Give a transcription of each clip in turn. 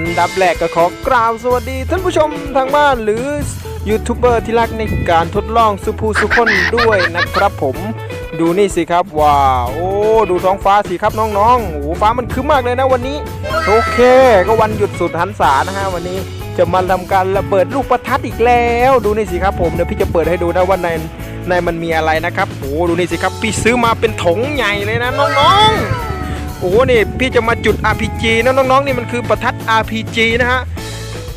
อันดับแรกก็ขอกราบสวัสดีท่านผู้ชมทางบ้านหรือยูทูบเบอร์ที่รักในการทดลองสุภูสุคนด้วยนะครับผม ดูนี่สิครับว้าวโอ้ดูท้องฟ้าสิครับน้องๆโอ้ฟ้ามันคึ้มมากเลยนะวันนี้ โอเค ก็วันหยุดสุดหันษานะฮะวันนี้จะมาทำการระเบิดลูกประทัดอีกแล้ว ดูนี่สิครับผมเดี๋ยวพี่จะเปิดให้ดูนะว่าในในมันมีอะไรนะครับโอ้ดูนี่สิครับพี่ซื้อมาเป็นถงใหญ่เลยนะน้องๆ โอ้โหนี่พี่จะมาจุด RPG นะน้องๆนี่มันคือประทัด RPG นะฮะ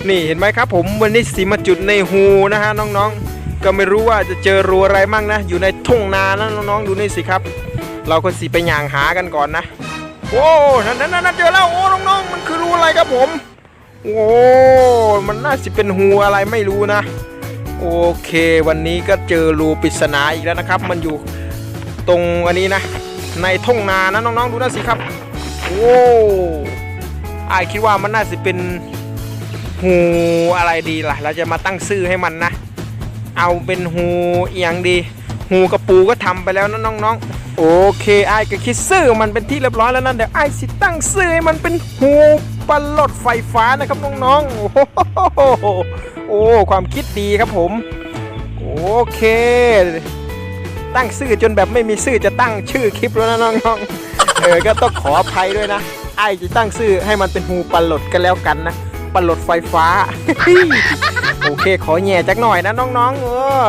นี่เห็นไหมครับผมวันนี้สีมาจุดในหูนะฮะน้องๆ ก็ไม่รู้ว่าจะเจอรูอะไรมั่งนะ อยู่ในทุ่งนานะน้องๆดูนี่สิครับ เราก็สิไปย่างหากันก่อนนะโอ้นั่นนั่นนั่นเจอแล้วโอ้น้องๆมันคือรูอะไรครับผมโอ้มันน่าจะเป็นหูอะไรไม่รู้นะ โอเค วันนี้ก็เจอรูปริศนาอีกแล้วนะครับ มันอยู่ตรงอันนี้นะ ในทุ่งนานะน้องๆดูนะสิครับ โอ้อายคิดว่ามันน่าจะเป็นหูอะไรดีล่ะ เราจะมาตั้งชื่อให้มันนะ เอาเป็นหูเอียงดี หูกระปูก็ทำไปแล้วนะน้องๆ โอเคไอ้ายก็คิดชื่อมันเป็นที่เรียบร้อยแล้วนะเดี๋ยวไอ้ายสิตั้งชื่อให้มันเป็นหูปลดไฟฟ้านะครับน้องๆ โอ้โหโอ้ความคิดดีครับผม โอเค ตั้งชื่อจนแบบไม่มีชื่อจะตั้งชื่อคลิปแล้วนะน้องๆ เออ ก็ต้องขออภัยด้วยนะ ไอจะตั้งชื่อให้มันเป็นหูปลาหลดกันแล้วกันนะ ปลาหลดไฟฟ้า โอเค ขอแย่จักหน่อยนะน้องๆ เออ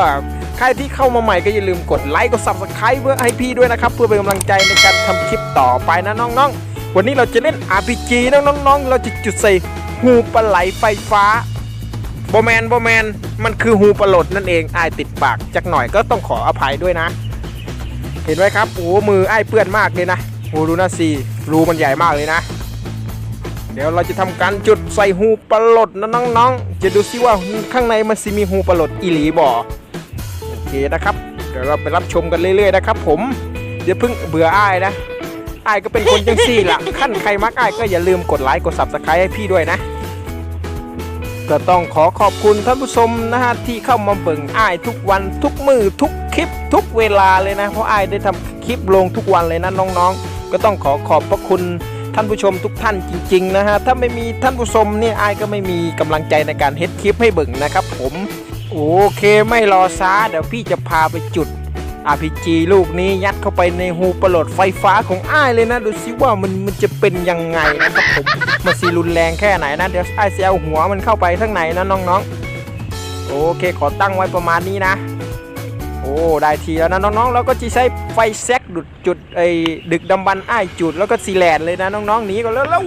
ใครที่เข้ามาใหม่ก็อย่าลืมกดไลค์ กด subscribe เพื่อให้พี่ด้วยนะครับ เพื่อเป็นกำลังใจในการทำคลิปต่อไปนะน้องๆ วันนี้เราจะเล่น RPG นะน้องๆ เราจะจุดใส่หูปลาไหลไฟฟ้า บแมนบแมนมันคือหูปลาลดนั่นเองอายติดปากจักหน่อยก็ต้องขออภัยด้วยนะ เห็นไหมครับโอ้มือไอ้ายเปื้อนมากเลยนะโอ้ดูนะสิรูมันใหญ่มากเลยนะ เดี๋ยวเราจะทำการจุดใส่หูปลาลดนะน้องๆ จะดูซิว่าข้างในมันสิมีหูปลาลดอีหลีบ่โอเคนะครับ เดี๋ยวเราไปรับชมกันเรื่อยๆนะครับ ผมอย่าเพิ่งเบื่ออ้ายนะอ้ายก็เป็นคนจังซี่ล่ะขั้นใครมักอ้ายก็อย่าลืมกดไลค์กด subscribe ให้พี่ด้วยนะ ก็ต้องขอขอบคุณท่านผู้ชมนะฮะที่เข้ามาเบิ่งอ้ายทุกวันทุกมือทุกคลิปทุกเวลาเลยนะ เพราะอ้ายได้ทำคลิปลงทุกวันเลยนะน้องๆ ก็ต้องขอขอบพระคุณท่านผู้ชมทุกท่านจริง ๆ นะฮะ ถ้าไม่มีท่านผู้ชมเนี่ยอ้ายก็ไม่มีกำลังใจในการเฮ็ดคลิปให้เบิ่งนะครับ ผม โอเคไม่รอช้าเดี๋ยวพี่จะพาไปจุด RPG ลูกนี้ยัดเข้าไปในหูปลดไฟฟ้าของอ้ายเลยนะ ดูซิว่ามันมันจะเป็นยังไงนะครับผมมันสีรุนแรงแค่ไหนนะ เดี๋ยวอ้ายจะเอาหัวมันเข้าไปข้างในนะน้องๆ โอเคขอตั้งไว้ประมาณนี้นะ โอ้ได้ทีแล้วนะน้องๆ แล้วก็จะใช้ไฟแซกดุดจุดไอ้ดึกดำบันอ้ายจุดแล้วก็ซีแลนเลยนะน้องๆหนีก่อนแล้วแล้ว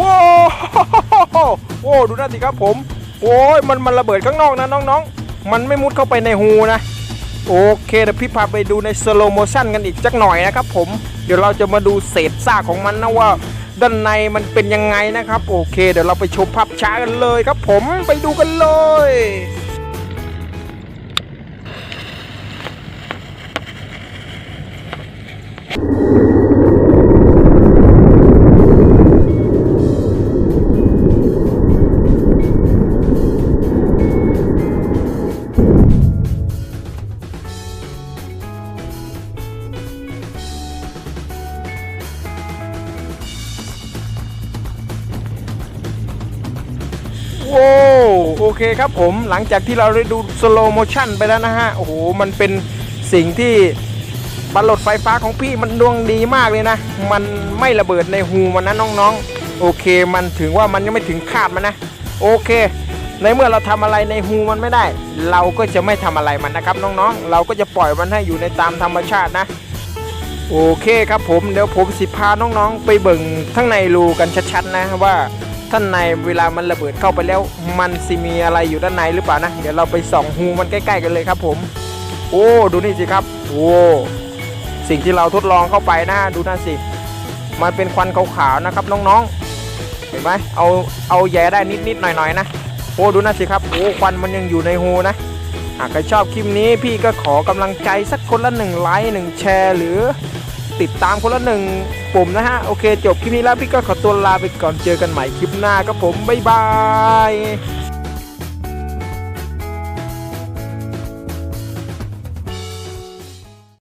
ว้า โอ้ดูนั่นสิครับผมโอ้ยมันมันระเบิดข้างนอกนะน้องๆ มันไม่มุดเข้าไปในหูนะ โอเคเดี๋ยวพี่พาไปดูในสโลโมชั่นกันอีกจักหน่อยนะครับผมเดี๋ยวเราจะมาดูเศษซากของมันนะว่า ด้านในมันเป็นยังไงนะครับ โอเค เดี๋ยวเราไปชมภาพช้ากันเลยครับ ผมไปดูกันเลย โว้โอเคครับผมหลังจากที่เราได้ดูสโลโมชั่นไปแล้วนะฮะ โอ้โห มันเป็นสิ่งที่บัลลดไฟฟ้าของพี่มันดวงดีมากเลยนะ มันไม่ระเบิดในหูมันนะน้องๆ โอเค มันถึงว่ามันยังไม่ถึงคาดมันนะ โอเค ในเมื่อเราทำอะไรในหูมันไม่ได้ เราก็จะไม่ทำอะไรมันนะครับน้องๆ เราก็จะปล่อยมันให้อยู่ในตามธรรมชาตินะ โอเคครับผมเดี๋ยวผมสิพาน้องๆ ไปเบิ่งข้งในรูกันชัดๆนะว่า ท่านในเวลามันระเบิดเข้าไปแล้ว มันสิมีอะไรอยู่ด้านในหรือเปล่านะ เดี๋ยวเราไปส่องหูมันใกล้ ๆ กันเลยครับผม โอ้ดูนี่สิครับโอ้สิ่งที่เราทดลองเข้าไปนะดูนั่นสิมันเป็นควันขาวๆนะครับน้องๆ เห็นไหมเอาเอาแย่ได้นิดๆหน่อยๆนะโอ้ดูนั่นสิครับโอ้ควันมันยังอยู่ในหูนะหากใครชอบคลิปนี้พี่ก็ขอกำลังใจสักคนละหนึ่งไลค์หนึ่งแชร์หรือ ติดตามคนละหนึ่งปุ่มนะฮะ โอเค จบคลิปนี้แล้วพี่ก็ขอตัวลาไปก่อนเจอกันใหม่คลิปหน้าครับผม บ๊ายบาย